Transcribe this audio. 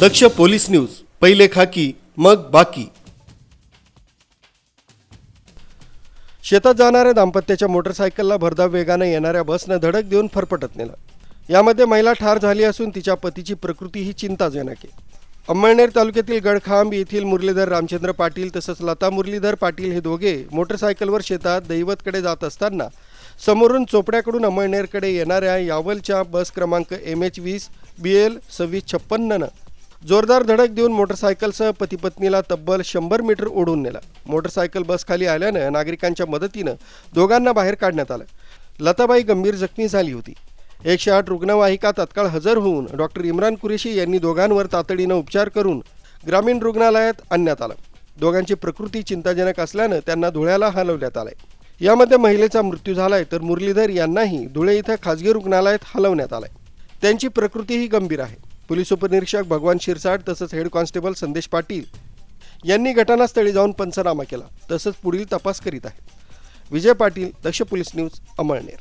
दक्ष police news पहिले खाकी मग बाकी. शेतात जाणाऱ्या दाम्पत्याच्या मोटरसायकलला भरधाव वेगाने येणाऱ्या बसनं धडक देऊन फरफटत नेलं. यामध्ये महिला ठार झाली असून तिच्या पतीची प्रकृती ही चिंताजनक आहे. अंमळनेर तालुक्यातील गडखांब येथील मुरलीधर रामचंद्र पाटील तसंच लता मुरलीधर पाटील हे दोघे मोटरसायकलवर शेतात दैवतकडे जात असताना समोरून चोपड्याकडून अंमळनेरकडे येणाऱ्या यावलच्या बस क्रमांक एम एच वीस बी एल सव्वीस छप्पन्ननं जोरदार धडक देऊन मोटरसायकलसह पतीपत्नीला तब्बल शंभर मीटर ओढून नेला. मोटरसायकल बसखाली आल्यानं नागरिकांच्या मदतीनं दोघांना बाहेर काढण्यात आलं. लताबाई गंभीर जखमी झाली होती. एकशे आठ रुग्णवाहिका तत्काळ हजर होऊन डॉक्टर इम्रान कुरेशी यांनी दोघांवर तातडीनं उपचार करून ग्रामीण रुग्णालयात आणण्यात आलं. दोघांची प्रकृती चिंताजनक असल्यानं त्यांना धुळ्याला हलवण्यात आलंय. यामध्ये महिलेचा मृत्यू झालाय तर मुरलीधर यांनाही धुळे इथं खाजगी रुग्णालयात हलवण्यात आलंय. त्यांची प्रकृतीही गंभीर आहे. पोलीस उपनिरीक्षक भगवान शिरसाट तसंच हेड कॉन्स्टेबल संदेश पाटील यांनी घटनास्थळी जाऊन पंचनामा केला. तसंच पुढील तपास करीत आहेत. Vijay Patil Daksh police news Amalner.